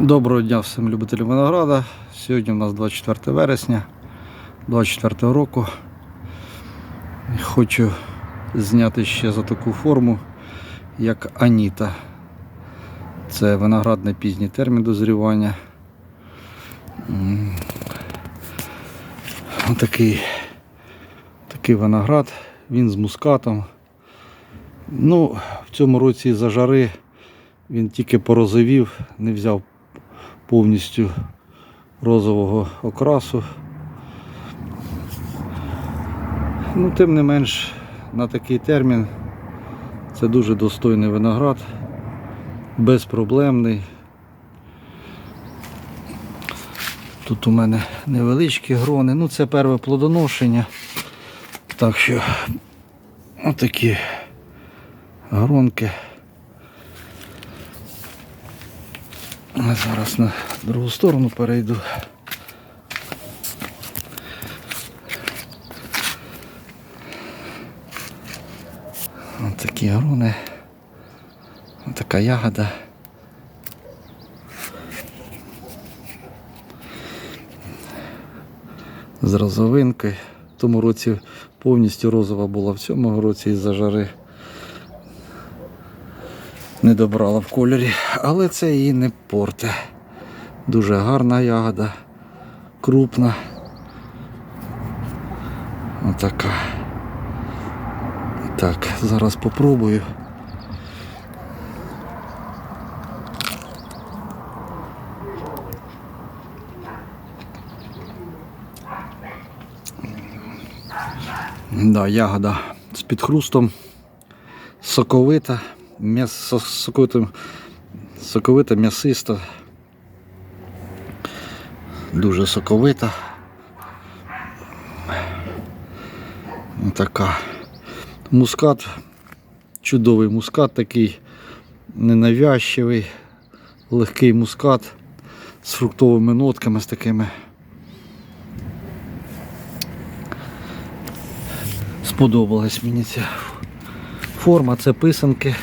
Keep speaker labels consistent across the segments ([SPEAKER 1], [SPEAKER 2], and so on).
[SPEAKER 1] Доброго дня всім любителям винограда. Сьогодні у нас 24 вересня 24 року. Хочу зняти ще за таку форму, як Аніта. Це виноградний пізній термін дозрівання. Отакий такий виноград, він з мускатом. Ну, в цьому році за жари він тільки порозовів, не взяв повністю розового окрасу. Ну, тим не менш, на такий термін це дуже достойний виноград, безпроблемний. Тут у мене невеличкі грони, ну це перше плодоношення. Так що отакі гронки. А Зараз на другу сторону перейду. Ось такі грони. Ось така ягода. З розовинкою. В тому році повністю розова була в цьому році із-за жари. Не добрала в кольорі, але це її не порте. Дуже гарна ягода, крупна. Отака. Так, зараз попробую. Да, ягода з підхрустом, соковита, м'ясо соковитим, соковита, м'ясиста, дуже соковита. Така. Мускат, чудовий мускат такий, ненавязчивий, легкий мускат з фруктовими нотками з такими. Сподобалась мені ця форма, це писанки.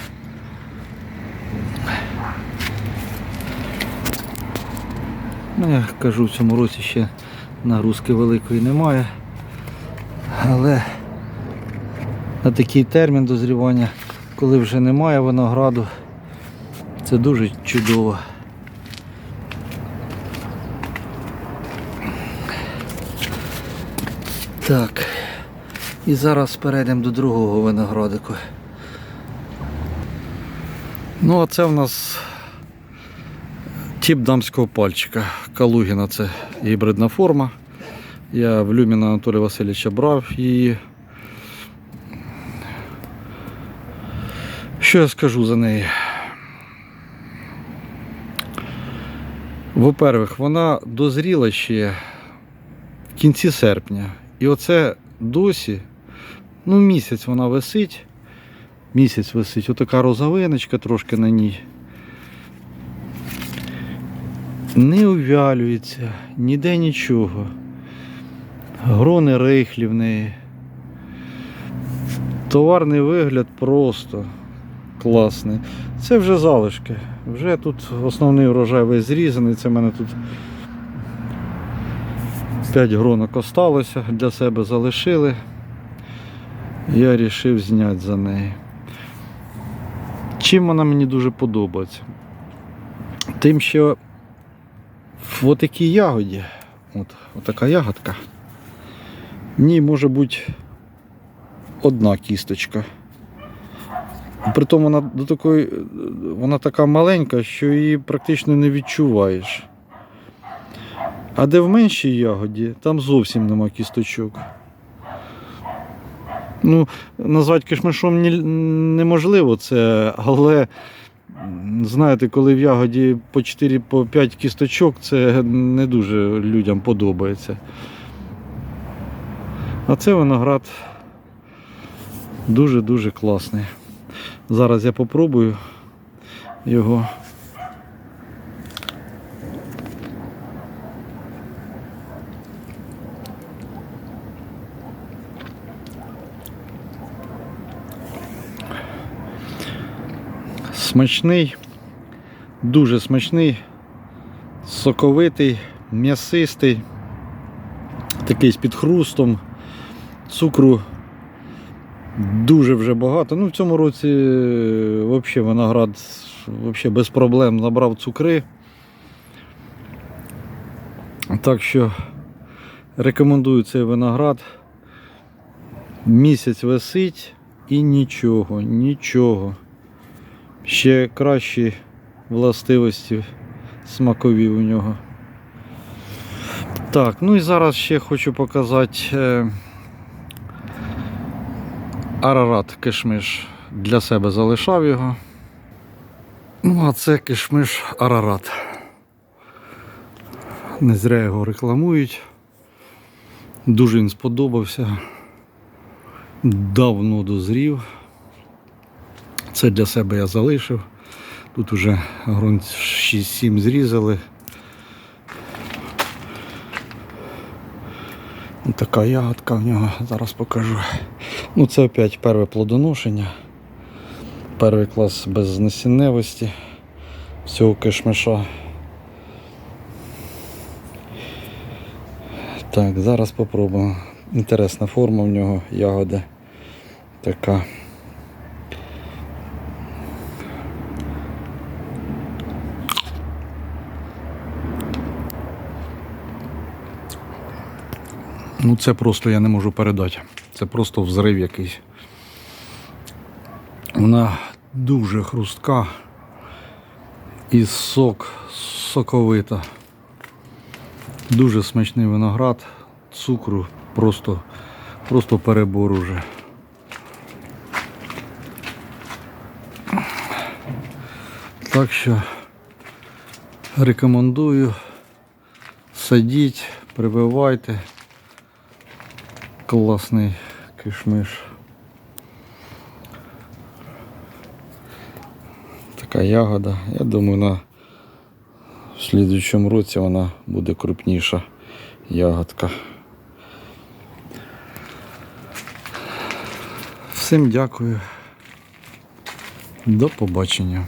[SPEAKER 1] Ну, я кажу, в цьому році ще нагрузки великої немає. Але на такий термін дозрівання, коли вже немає винограду, це дуже чудово. Так. І зараз перейдемо до другого виноградику. Ну, а це в нас тип дамського пальчика. Калугіна це гібридна форма. Я в Люміна Анатолія Васильовича брав її. Що я скажу за неї? Во-первых, вона дозріла ще в кінці серпня. І оце досі, ну місяць вона висить. Місяць висить. Отака розовиночка трошки на ній. Не увялюється, ніде нічого. Грони рихлі в неї. Товарний вигляд просто класний. Це вже залишки. Вже тут основний урожай весь зрізаний. Це в мене тут 5 гронок осталося, для себе залишили. Я вирішив зняти за неї. Чим вона мені дуже подобається? Тим, що в отакій ягоді, от, отака ягодка, в ній може бути одна кісточка. Притом вона до такої, вона така маленька, що її практично не відчуваєш. А де в меншій ягоді, там зовсім нема кісточок. Ну, назвати кишмишом неможливо це, але знаєте, коли в ягоді по 4-5 кісточок, це не дуже людям подобається. А це виноград дуже-дуже класний. Зараз я попробую його. Смачний, дуже смачний. Соковитий, м'ясистий, такий з підхрустом, цукру дуже вже багато. Ну, в цьому році взагалі виноград вообще без проблем набрав цукри. Так що рекомендую цей виноград. Місяць висить і нічого, нічого. Ще кращі властивості смакові у нього. Так, ну і зараз ще хочу показати е, Арарат кишмиш для себе залишав його. Ну, а це кишмиш Арарат. Не зря його рекламують. Дуже він сподобався. Давно дозрів. Це для себе я залишив. Тут уже грунт 6-7 зрізали. Ось Така ягодка в нього, зараз покажу. Ну це опять перше плодоношення. Перший клас без насінневості всього кишмиша. Так, зараз попробуємо. Інтересна форма в нього ягоди. Така. Ну це просто я не можу передати. Це просто взрив якийсь. Вона дуже хрустка і сок соковита. Дуже смачний виноград, цукру просто, просто перебор уже. Так що рекомендую садіть, прививайте. Класний кишмиш. Така ягода. Я думаю, на в слідуючому році вона буде крупніша ягодка. Всім дякую. До побачення.